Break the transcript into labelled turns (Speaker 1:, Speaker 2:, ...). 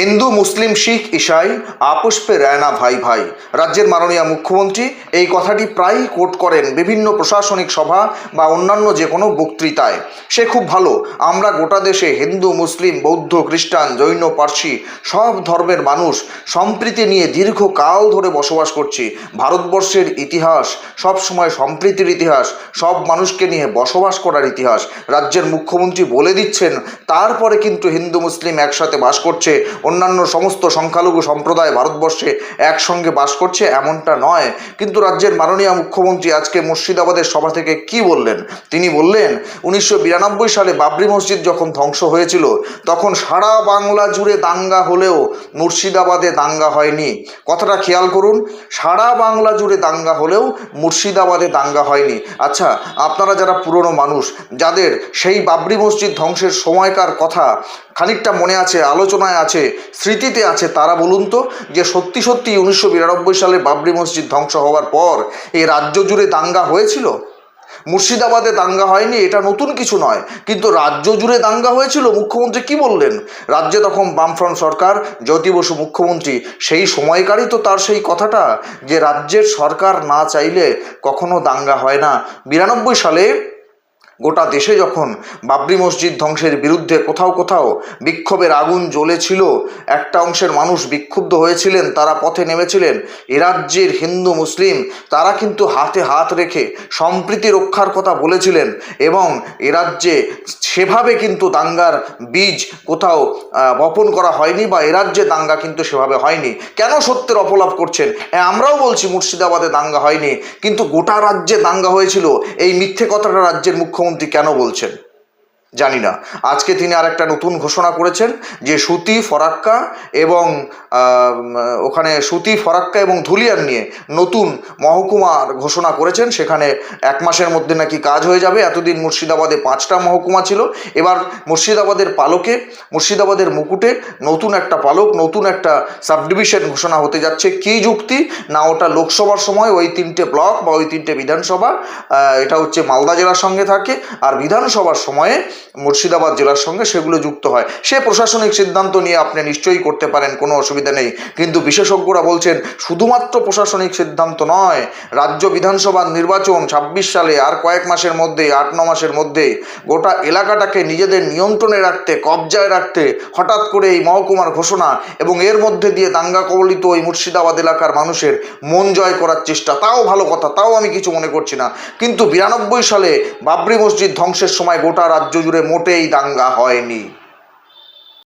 Speaker 1: হিন্দু, মুসলিম, শিখ, ইসাই আপোষ পে রায়না ভাই ভাই। রাজ্যের মাননীয় মুখ্যমন্ত্রী এই কথাটি প্রায়ই কোট করেন বিভিন্ন প্রশাসনিক সভা বা অন্যান্য যে কোনো বক্তৃতায়। সে খুব ভালো। আমরা গোটা দেশে হিন্দু, মুসলিম, বৌদ্ধ, খ্রিস্টান, জৈন, পার্সি সব ধর্মের মানুষ সম্প্রীতি নিয়ে দীর্ঘকাল ধরে বসবাস করছি। ভারতবর্ষের ইতিহাস, সব সময় সম্প্রীতির ইতিহাস, সব মানুষকে নিয়ে বসবাস করার ইতিহাস। রাজ্যের মুখ্যমন্ত্রী বলে দিচ্ছেন, তারপরে কিন্তু হিন্দু, মুসলিম একসাথে বাস করছে। অন্যান্য সমস্ত সংখ্যালঘু সম্প্রদায় ভারতবর্ষে একসঙ্গে বাস করছে এমনটা নয়। কিন্তু রাজ্যের মাননীয় মুখ্যমন্ত্রী আজকে মুর্শিদাবাদের সভা থেকে কি বললেন? তিনি বললেন, উনিশশো বিরানব্বই সালে বাবরি মসজিদ যখন ধ্বংস হয়েছিল, তখন সারা বাংলা জুড়ে দাঙ্গা হলেও মুর্শিদাবাদে দাঙ্গা হয়নি। কথাটা খেয়াল করুন, সারা বাংলা জুড়ে দাঙ্গা হলেও মুর্শিদাবাদে দাঙ্গা হয়নি। আচ্ছা আপনারা যারা পুরনো মানুষ, যাদের সেই বাবরি মসজিদ ধ্বংসের সময়কার কথা খানিকটা মনে আছে, আলোচনায় আছে, স্মৃতিতে আছে, তারা বলুন তো, যে সত্যি সত্যি উনিশশো বিরানব্বই সালে বাবরি মসজিদ ধ্বংস হওয়ার পর এই রাজ্য জুড়ে দাঙ্গা হয়েছিল? মুর্শিদাবাদে দাঙ্গা হয়নি, এটা নতুন কিছু নয়, কিন্তু রাজ্য জুড়ে দাঙ্গা হয়েছিল, মুখ্যমন্ত্রী কি বললেন? রাজ্যে তখন বামফ্রন্ট সরকার, জ্যোতি বসু মুখ্যমন্ত্রী, সেই সময়কারই তো তার সেই কথাটা, যে রাজ্যের সরকার না চাইলে কখনো দাঙ্গা হয় না। বিরানব্বই সালে গোটা দেশে যখন বাবরি মসজিদ ধ্বংসের বিরুদ্ধে কোথাও কোথাও বিক্ষোভের আগুন জ্বলেছিল, একটা অংশের মানুষ বিক্ষুব্ধ হয়েছিলেন, তারা পথে নেমেছিলেন। এ রাজ্যের হিন্দু মুসলিম, তারা কিন্তু হাতে হাত রেখে সম্প্রীতি রক্ষার কথা বলেছিলেন এবং এ রাজ্যে সেভাবে কিন্তু দাঙ্গার বীজ কোথাও বপন করা হয়নি বা এ রাজ্যে দাঙ্গা কিন্তু সেভাবে হয়নি। কেন সত্যের অপলাপ করছেন? আমরাও বলছি মুর্শিদাবাদে দাঙ্গা হয়নি, কিন্তু গোটা রাজ্যে দাঙ্গা হয়েছিল। এই মিথ্যে কথাটা রাজ্যের মুখ্যমন্ত্রী কেন বলছেন? জানি না। আজকে তিনি আর একটা নতুন ঘোষণা করেছেন যে সুতি ফরাক্কা এবং ওখানে সুতি ফরাক্কা এবং ধুলিয়ান নিয়ে নতুন মহকুমার ঘোষণা করেছেন। সেখানে এক মাসের মধ্যে নাকি কাজ হয়ে যাবে। এতদিন মুর্শিদাবাদে পাঁচটা মহকুমা ছিল। এবার মুর্শিদাবাদের পালকে, মুর্শিদাবাদের মুকুটে নতুন একটা পালক, নতুন একটা সাবডিভিশন ঘোষণা হতে যাচ্ছে। কী যুক্তি? না, ওটা লোকসভার সময় ওই তিনটে ব্লক বা ওই তিনটে বিধানসভা এটা হচ্ছে মালদা জেলার সঙ্গে থাকে। আর বিধানসভার সময়ে মুর্শিদাবাদ জেলার সঙ্গে সেগুলো যুক্ত হয়। সে প্রশাসনিক সিদ্ধান্ত নিয়ে আপনি নিশ্চয়ই করতে পারেন, কোনো অসুবিধা নেই। কিন্তু বিশেষজ্ঞরা বলছেন, শুধুমাত্র প্রশাসনিক সিদ্ধান্ত নয়, রাজ্য বিধানসভার নির্বাচন ছাব্বিশ সালে আর কয়েক মাসের মধ্যে, আট, ন মাসের মধ্যে গোটা এলাকাটাকে নিজেদের নিয়ন্ত্রণে রাখতে, কবজায় রাখতে হঠাৎ করে এই মহকুমার ঘোষণা এবং এর মধ্যে দিয়ে দাঙ্গা কবলিত ওই মুর্শিদাবাদ এলাকার মানুষের মন জয় করার চেষ্টা। তাও ভালো কথা, তাও আমি কিছু মনে করছি না। কিন্তু বিরানব্বই সালে বাবরি মসজিদ ধ্বংসের সময় গোটা রাজ্য জুড়ে মোটেই দাঙ্গা হয়নি।